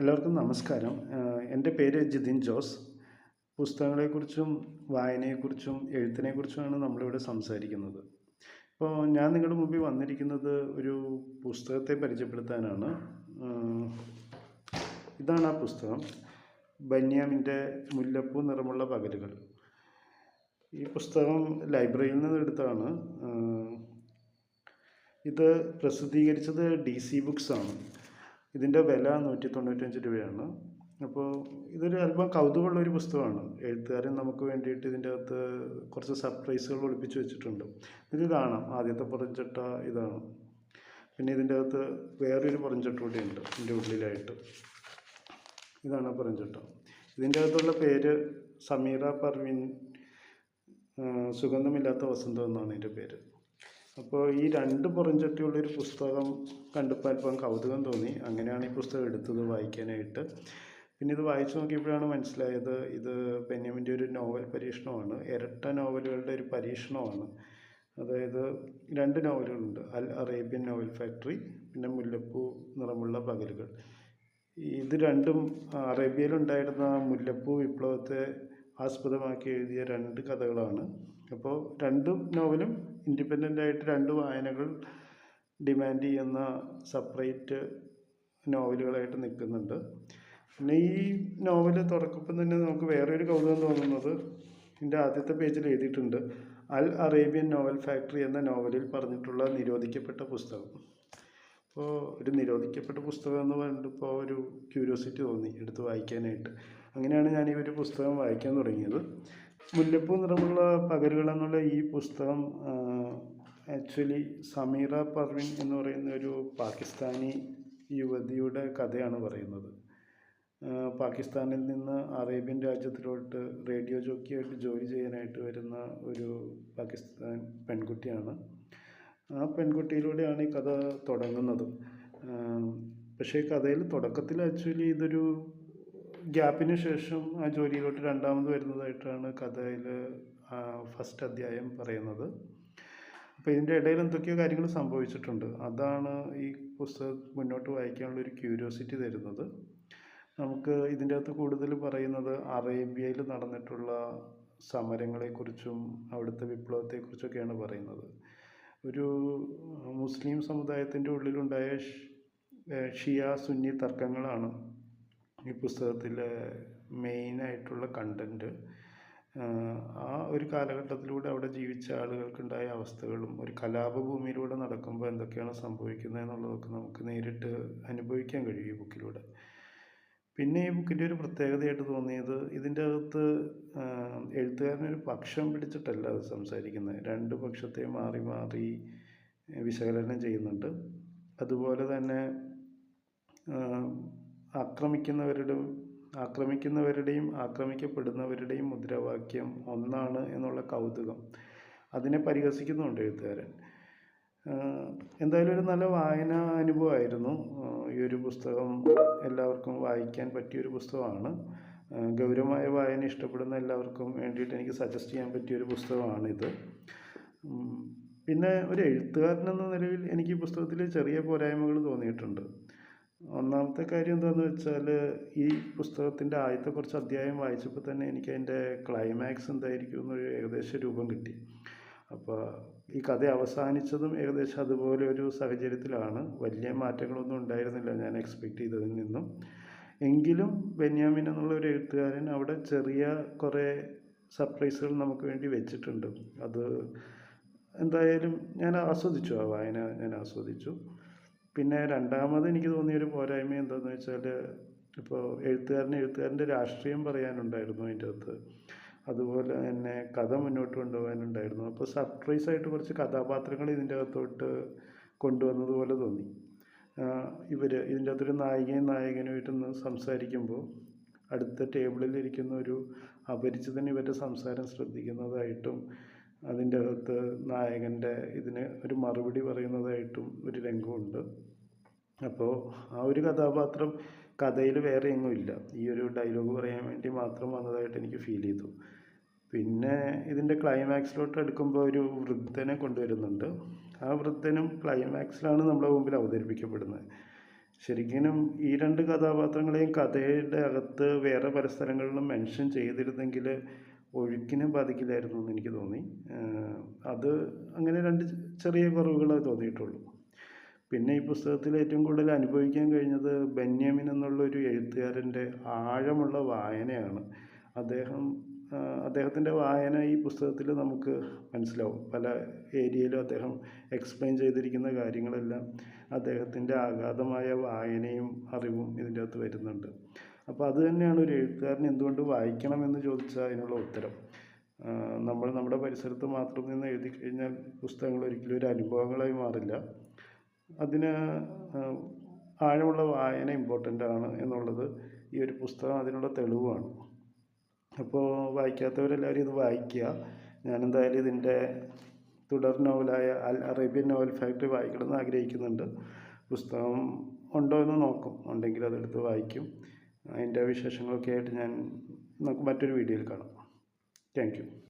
എല്ലാവർക്കും നമസ്കാരം. എന്റെ പേര് ജിതിൻ ജോസ്. പുസ്തകങ്ങളെക്കുറിച്ചും വായനയെക്കുറിച്ചും എഴുത്തിനെക്കുറിച്ചുമാണ് നമ്മളിവിടെ സംസാരിക്കുന്നത്. ഇപ്പോൾ ഞാൻ നിങ്ങളുടെ മുമ്പിൽ വന്നിരിക്കുന്നത് ഒരു പുസ്തകത്തെ പരിചയപ്പെടുത്താനാണ്. ഇതാണ് ആ പുസ്തകം. ബന്യാമിന്റെ മുല്ലപ്പൂ നിറമുള്ള പകലുകൾ. ഈ പുസ്തകം ലൈബ്രറിയിൽ നിന്ന് എടുത്താണ്. ഇത് പ്രസിദ്ധീകരിച്ചത് ഡി സി ബുക്സ് ആണ് ഇതിന്റെ വില നൂറ്റി തൊണ്ണൂറ്റഞ്ച് രൂപയാണ്. അപ്പോൾ ഇതൊരു അല്പം കൗതുകമുള്ള ഒരു പുസ്തകമാണ്. എഴുത്തുകാരൻ നമുക്ക് വേണ്ടിയിട്ട് ഇതിന്റെ അകത്ത് കുറച്ച് സർപ്രൈസുകൾ ഒളിപ്പിച്ച് വെച്ചിട്ടുണ്ട്. ഇത് കാണാം. ആദ്യത്തെ പുറഞ്ചട്ട ഇതാണ്. പിന്നെ ഇതിന്റെ അകത്ത് വേറൊരു പുറഞ്ചട്ട കൂടിയുണ്ട് ഇതിന്റെ ഉള്ളിലായിട്ട്. ഇതാണ് പുറഞ്ചട്ട ഇതിന്റെ അകത്തുള്ള പേര് സമീറ പർവിൻ സുഗന്ധമില്ലാത്ത വസന്തം എന്നാണ് ഇതിന്റെ പേര്. അപ്പോൾ ഈ രണ്ട് പുറംചട്ടിയുള്ളൊരു പുസ്തകം കണ്ടപ്പോൾ അല്പം കൗതുകം തോന്നി. അങ്ങനെയാണ് ഈ പുസ്തകം എടുത്തത് വായിക്കാനായിട്ട്. പിന്നെ ഇത് വായിച്ചു നോക്കിയപ്പോഴാണ് മനസ്സിലായത് ഇത് ബെന്യാമിന്റെ ഒരു നോവൽ പരീക്ഷണമാണ്. ഇരട്ട നോവലുകളുടെ ഒരു പരീക്ഷണമാണ്. അതായത് രണ്ട് നോവലുകളുണ്ട്. അൽ അറേബ്യൻ നോവൽ ഫാക്ടറി പിന്നെ മുല്ലപ്പൂ നിറമുള്ള പകലുകൾ. ഇത് രണ്ടും അറേബ്യയിലുണ്ടായിരുന്ന മുല്ലപ്പൂ വിപ്ലവത്തെ ആസ്പദമാക്കി എഴുതിയ രണ്ട് കഥകളാണ്. അപ്പോൾ രണ്ട് നോവലും ഇൻഡിപെൻഡന്റ് ആയിട്ട് രണ്ട് വായനകൾ ഡിമാൻഡ് ചെയ്യുന്ന സെപ്പറേറ്റ് നോവലുകളായിട്ട് നിൽക്കുന്നുണ്ട്. പിന്നെ ഈ നോവൽ തുറക്കുമ്പം തന്നെ നമുക്ക് വേറെ ഒരു കൗതുകം തോന്നുന്നത് ഇതിന്റെ ആദ്യത്തെ പേജിൽ എഴുതിയിട്ടുണ്ട് അൽ അറേബ്യൻ നോവൽ ഫാക്ടറി എന്ന നോവലിൽ പറഞ്ഞിട്ടുള്ള നിരോധിക്കപ്പെട്ട പുസ്തകം. അപ്പോൾ ഒരു നിരോധിക്കപ്പെട്ട പുസ്തകം എന്ന് പറഞ്ഞപ്പോൾ ഒരു ക്യൂരിയോസിറ്റി തോന്നി എടുത്ത് വായിക്കാനായിട്ട്. അങ്ങനെയാണ് ഞാൻ ഈ ഒരു പുസ്തകം വായിക്കാൻ തുടങ്ങിയത്. മുല്ലപ്പൂ നിറമുള്ള പകലുകൾ എന്നുള്ള ഈ പുസ്തകം ആക്ച്വലി സമീറ പർവിൻ എന്ന് പറയുന്ന ഒരു പാകിസ്ഥാനി യുവതിയുടെ കഥയാണ് പറയുന്നത്. പാകിസ്ഥാനിൽ നിന്ന് അറേബ്യൻ രാജ്യത്തിലോട്ട് റേഡിയോ ജോക്കിയായിട്ട് ജോലി ചെയ്യാനായിട്ട് വരുന്ന ഒരു പാകിസ്ഥാൻ പെൺകുട്ടിയാണ്. ആ പെൺകുട്ടിയിലൂടെയാണ് ഈ കഥ തുടങ്ങുന്നത്. പക്ഷേ കഥയിൽ തുടക്കത്തിൽ ആക്ച്വലി ഇതൊരു ഗ്യാപ്പിന് ശേഷം ആ ജോലിയിലോട്ട് രണ്ടാമത് വരുന്നതായിട്ടാണ് കഥയിൽ ഫസ്റ്റ് അധ്യായം പറയുന്നത്. അപ്പോൾ ഇതിന്റെ ഇടയിൽ എന്തൊക്കെയോ കാര്യങ്ങൾ സംഭവിച്ചിട്ടുണ്ട്. അതാണ് ഈ പുസ്തകം മുന്നോട്ട് വായിക്കാനുള്ള ഒരു ക്യൂരിയോസിറ്റി തരുന്നത്. നമുക്ക് ഇതിന്റെ അകത്ത് കൂടുതൽ പറയുന്നത് അറേബ്യയിൽ നടന്നിട്ടുള്ള സമരങ്ങളെക്കുറിച്ചും അവിടുത്തെ വിപ്ലവത്തെക്കുറിച്ചൊക്കെയാണ് പറയുന്നത്. ഒരു മുസ്ലിം സമുദായത്തിന്റെ ഉള്ളിലുണ്ടായ ഷിയാ സുന്നി തർക്കങ്ങളാണ് ഈ പുസ്തകത്തിലെ മെയിനായിട്ടുള്ള കണ്ടന്റ് ആ ഒരു കാലഘട്ടത്തിലൂടെ അവിടെ ജീവിച്ച ആളുകൾക്കുണ്ടായ അവസ്ഥകളും ഒരു കലാപഭൂമിയിലൂടെ നടക്കുമ്പോൾ എന്തൊക്കെയാണ് സംഭവിക്കുന്നത് എന്നുള്ളതൊക്കെ നമുക്ക് നേരിട്ട് അനുഭവിക്കാൻ കഴിയും ഈ ബുക്കിലൂടെ. പിന്നെ ഈ ബുക്കിന്റെ ഒരു പ്രത്യേകതയായിട്ട് തോന്നിയത് ഇതിന്റെ അകത്ത് എഴുത്തുകാരനൊരു പക്ഷം പിടിച്ചിട്ടല്ല അത് സംസാരിക്കുന്നത്. രണ്ട് പക്ഷത്തെ മാറി മാറി വിശകലനം ചെയ്യുന്നുണ്ട്. അതുപോലെ തന്നെ ആക്രമിക്കുന്നവരുടെ ആക്രമിക്കുന്നവരുടെയും ആക്രമിക്കപ്പെടുന്നവരുടെയും മുദ്രാവാക്യം ഒന്നാണ് എന്നുള്ള കൗതുകം. അതിനെ പരിഹസിക്കുന്നുണ്ട് എഴുത്തുകാരൻ. എന്തായാലും ഒരു നല്ല വായന അനുഭവമായിരുന്നു. ഈ ഒരു പുസ്തകം എല്ലാവർക്കും വായിക്കാൻ പറ്റിയൊരു പുസ്തകമാണ്. ഗൗരവമായ വായന ഇഷ്ടപ്പെടുന്ന എല്ലാവർക്കും വേണ്ടിയിട്ട് എനിക്ക് സജസ്റ്റ് ചെയ്യാൻ പറ്റിയൊരു പുസ്തകമാണിത്. പിന്നെ ഒരു എഴുത്തുകാരൻ എന്ന നിലയിൽ എനിക്ക് ഈ പുസ്തകത്തിൽ ചെറിയ പോരായ്മകൾ തോന്നിയിട്ടുണ്ട്. ഒന്നാമത്തെ കാര്യം എന്താണെന്ന് വെച്ചാൽ ഈ പുസ്തകത്തിന്റെ ആദ്യത്തെ കുറച്ച് അധ്യായം വായിച്ചപ്പോൾ തന്നെ എനിക്ക് അതിന്റെ ക്ലൈമാക്സ് എന്തായിരിക്കും എന്നൊരു ഏകദേശ രൂപം കിട്ടി. അപ്പോൾ ഈ കഥ അവസാനിച്ചതും ഏകദേശം അതുപോലെ ഒരു സാഹചര്യത്തിലാണ്. വലിയ മാറ്റങ്ങളൊന്നും ഉണ്ടായിരുന്നില്ല ഞാൻ എക്സ്പെക്റ്റ് ചെയ്തതിൽ നിന്നും. എങ്കിലും ബെന്യാമിൻ എന്നുള്ള ഒരു എഴുത്തുകാരൻ അവിടെ ചെറിയ കുറേ സർപ്രൈസുകൾ നമുക്ക് വേണ്ടി വെച്ചിട്ടുണ്ട്. അത് എന്തായാലും ഞാൻ ആസ്വദിച്ചു ആ വായന ഞാൻ ആസ്വദിച്ചു. പിന്നെ രണ്ടാമത് എനിക്ക് തോന്നിയൊരു പോരായ്മ എന്താണെന്ന് വെച്ചാൽ ഇപ്പോൾ എഴുത്തുകാരന് എഴുത്തുകാരന്റെ രാഷ്ട്രീയം പറയാനുണ്ടായിരുന്നു അതിന്റെ അകത്ത്. അതുപോലെ തന്നെ കഥ മുന്നോട്ട് കൊണ്ടുപോകാനുണ്ടായിരുന്നു. അപ്പോൾ സർപ്രൈസ് ആയിട്ട് കുറച്ച് കഥാപാത്രങ്ങൾ ഇതിന്റെ അകത്തോട്ട് കൊണ്ടുവന്നതുപോലെ തോന്നി. ഇവർ ഇതിന്റെ അകത്തൊരു നായികയും നായകനുമായിട്ട് നിന്ന് സംസാരിക്കുമ്പോൾ അടുത്ത ടേബിളിൽ ഇരിക്കുന്ന ഒരു അപരിചിതൻ ഇവരുടെ സംസാരം ശ്രദ്ധിക്കുന്നതായിട്ടും അതിന്റെ അകത്ത് നായകന്റെ ഇതിന് ഒരു മറുപടി പറയുന്നതായിട്ടും ഒരു രംഗമുണ്ട്. അപ്പോൾ ആ ഒരു കഥാപാത്രം കഥയിൽ വേറെ എങ്ങും ഇല്ല. ഈ ഒരു ഡയലോഗ് പറയാൻ വേണ്ടി മാത്രം വന്നതായിട്ട് എനിക്ക് ഫീൽ ചെയ്തു. പിന്നെ ഇതിന്റെ ക്ലൈമാക്സിലോട്ട് അടുക്കുമ്പോൾ ഒരു വൃദ്ധനെ കൊണ്ടുവരുന്നുണ്ട്. ആ വൃദ്ധനും ക്ലൈമാക്സിലാണ് നമ്മുടെ മുമ്പിൽ അവതരിപ്പിക്കപ്പെടുന്നത്. ശരിക്കും ഈ രണ്ട് കഥാപാത്രങ്ങളെയും കഥയുടെ അകത്ത് വേറെ പല സ്ഥലങ്ങളിലും മെൻഷൻ ചെയ്തിരുന്നെങ്കിൽ ഒഴുക്കിനെ ബാധിക്കില്ലായിരുന്നു എന്ന് എനിക്ക് തോന്നി. അത് അങ്ങനെ രണ്ട് ചെറിയ കുറവുകളേ തോന്നിയിട്ടുള്ളൂ. പിന്നെ ഈ പുസ്തകത്തിൽ ഏറ്റവും കൂടുതൽ അനുഭവിക്കാൻ കഴിഞ്ഞത് ബെന്യാമിൻ എന്നുള്ള ഒരു എഴുത്തുകാരന്റെ ആഴമുള്ള വായനയാണ്. അദ്ദേഹം അദ്ദേഹത്തിന്റെ വായന ഈ പുസ്തകത്തിൽ നമുക്ക് മനസ്സിലാവും. പല ഏരിയയിലും അദ്ദേഹം എക്സ്പ്ലെയിൻ ചെയ്തിരിക്കുന്ന കാര്യങ്ങളെല്ലാം അദ്ദേഹത്തിന്റെ അഗാധമായ വായനയും അറിവും ഇതിന്റെ അകത്ത് വരുന്നുണ്ട്. അപ്പോൾ അത് തന്നെയാണ് ഒരു എഴുത്തുകാരൻ എന്തുകൊണ്ട് വായിക്കണമെന്ന് ചോദിച്ചാൽ അതിനുള്ള ഉത്തരം. നമ്മൾ നമ്മുടെ പരിസരത്ത് മാത്രം നിന്ന് എഴുതി കഴിഞ്ഞാൽ പുസ്തകങ്ങൾ ഒരിക്കലും ഒരു അനുഭവങ്ങളായി മാറില്ല. അതിന് ആഴമുള്ള വായന ഇമ്പോർട്ടന്റ് ആണ് എന്നുള്ളത് ഈ ഒരു പുസ്തകം അതിനുള്ള തെളിവാണ്. അപ്പോൾ വായിക്കാത്തവരെല്ലാവരും ഇത് വായിക്കുക. ഞാനെന്തായാലും ഇതിന്റെ തുടർ നോവലായ അൽ അറേബ്യൻ നോവൽ ഫാക്ടറി വായിക്കണമെന്ന് ആഗ്രഹിക്കുന്നുണ്ട്. പുസ്തകം ഉണ്ടോ എന്ന് നോക്കും. ഉണ്ടെങ്കിൽ അതെടുത്ത് വായിക്കും. അതിന്റെ വിശേഷങ്ങളൊക്കെ ആയിട്ട് ഞാൻ നമുക്ക് മറ്റൊരു വീഡിയോയിൽ കാണാം. താങ്ക്